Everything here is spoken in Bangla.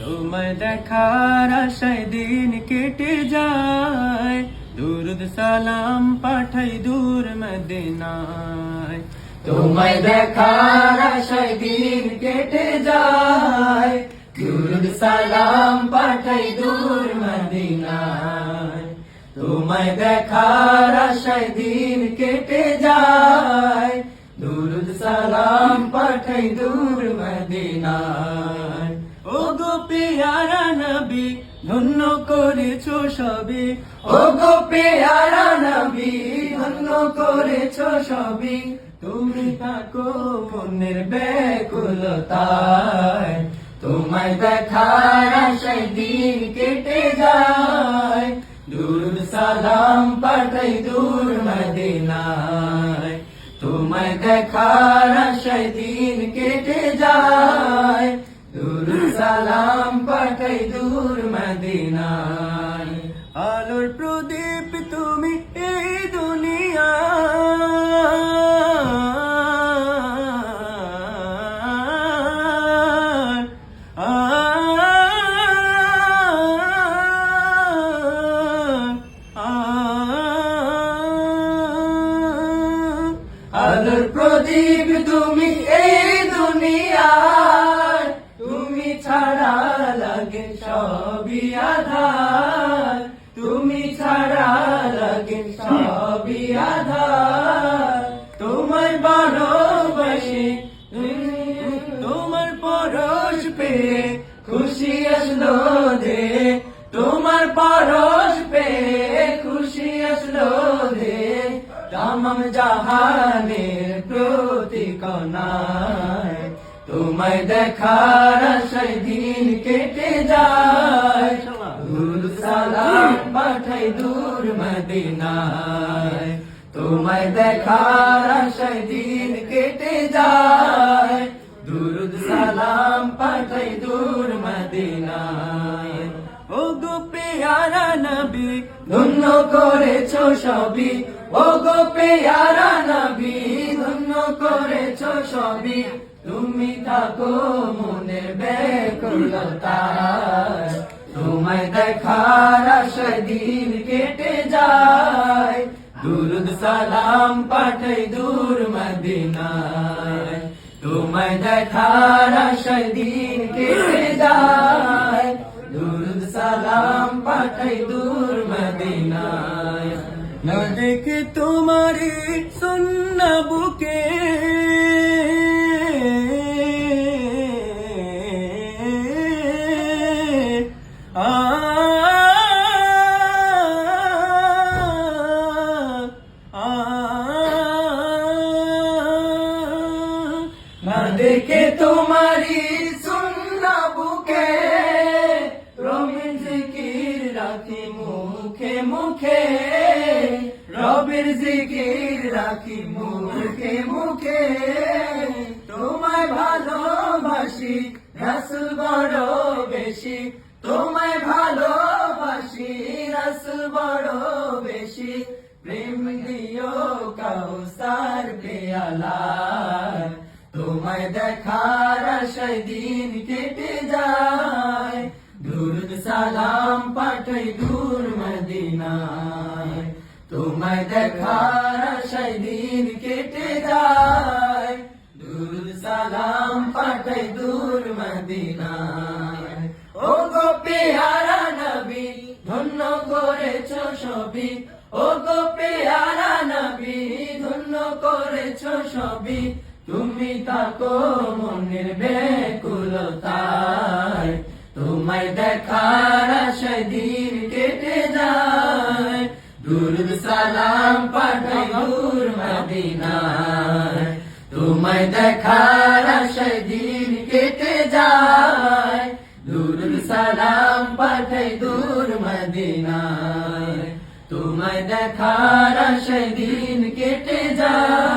তোমায় দেখার আশায় দিন কেটে যায়। দুরুদ সালাম পাঠাই দূর মদিনায়। তোমায় দেখার আশায় দিন কেটে যায়। দুরুদ সালাম পাঠাই দূর মদিনায়। তোমায় দেখার আশায় দিন কেটে যায়। দুরুদ সালাম পাঠাই দূর মদিনায়। পেয়ারা নবী, ধন্য করেছ সবে ও গো পেয়ারা নবী, ধন্য করেছ সবে তুমি থাকো মনের ব্যাকুলতায়। তোমায় দেখার আশায় দিন কেটে যায়। দূর সালাম পাঠাই দূর মদিনায়। তোমায় দেখার আশায় দিন কেটে যায়। সালাম পাঠাই দূর মদিনায়। আলোর প্রদীপ তুমি এই দুনিয়া আলোর প্রদীপ আধার, তুমি ছাড়া লাগে সবই আধার। তোমার ভালোবাসি, তোমার পরশ পেয়ে খুশি আসলো দে। তোমার পরশ পেয়ে খুশি আসলো দে। জাহানের প্রতিকনায় তোমায় দেখার আশায় দিন কেটে যায়। দূর সালাম পাঠাই দূর মদিনায়। তোমায় দেখার আশায় দিন কেটে যায়। দুরুদ সালাম পাঠাই দূর মদিনায়। ও গো পেয়ারা নবী, ধন্য করেছ সবই। ও গো পেয়ারা নবী, ধন্য করেছ সবই। তুমি থাকো মনের বেকুলতায় তোমায় দেখার দিন কেটে যায়। দুরুদ সালাম পাঠাই দূর মদিনায়। তোমায় দেখার দিন কেটে যায়। দুরুদ সালাম পাঠাই দূর মদিনায়। না তোমারি দেখে তোমারি সুন্না বুকে রবির জিকির রাখি মুখে মুখে, রবির জিকির রাখি মুখে মুখে। তোমায় ভালোবাসি, রাসুল বড় বেশি। তোমায় ভালোবাসি, রাসুল বড় বেশি। প্রেম দিও কাউসার পেয়ালায় তোমায় দেখার আশায় দিন কেটে যায়। দুরুদ সালাম পাঠাই দূর মদিনায়। তোমায় দেখার আশায় দিন কেটে যায়। দুরুদ সালাম পাঠাই দূর মদিনায়। ও গো পেয়ারা নবী, ধন্য করেছ সবই। ও গো পেয়ারা নবী, ধন্য করেছ সবই। তুমি তাকো মনের বেকুলতায় তোমায় দেখার আশায় দিন কেটে যায়। দুরুদ সালাম পাঠাই দূর মদিনায়, তোমায় দেখার আশায় দিন কেটে যায়। দুরুদ সালাম পাঠাই দূর মদিনায়, তোমায় দেখার আশায় দিন কেটে যায়।